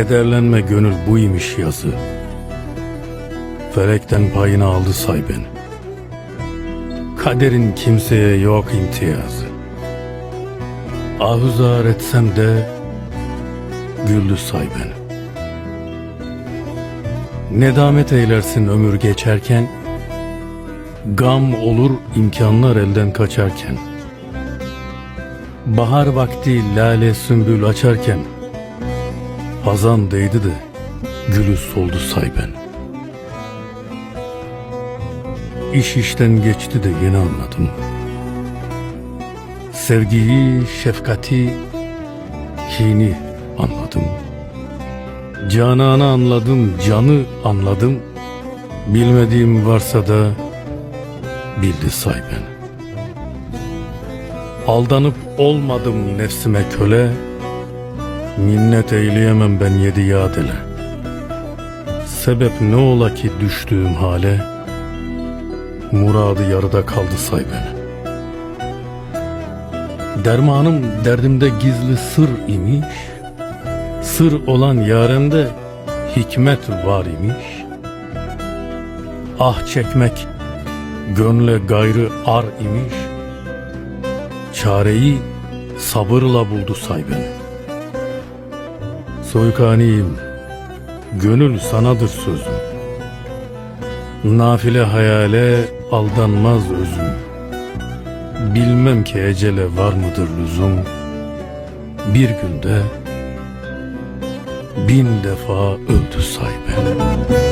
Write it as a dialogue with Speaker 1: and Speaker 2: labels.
Speaker 1: Kederlenme gönül buymuş yazı. Felekten payını aldı say beni. Kaderin kimseye yok imtiyazı. Ahuzar etsem de güldü say beni. Nedamet eylersin ömür geçerken, Gam olur imkanlar elden kaçarken. Bahar vakti lale sümbül açarken, Hazan değdi de gülü soldu say ben. İş işten geçti de yeni anladım. Sevgiyi, şefkati, kini anladım. Cananı anladım, canı anladım. Bilmediğim varsa da bildi say beni. Aldanıp olmadım nefsime köle, minnet eyleyemem ben yedi yadele. Sebep ne ola ki düştüğüm hale, muradı yarıda kaldı say beni. Dermanım derdimde gizli sır imiş, Sır olan yaremde hikmet var imiş. Ah çekmek gönle gayrı ar imiş. Çareyi sabırla buldu say beni. Soykaniyim, gönül sanadır sözüm. Nafile hayale aldanmaz özüm. Bilmem ki ecele var mıdır lüzum. Bir günde bin defa öldü say beni.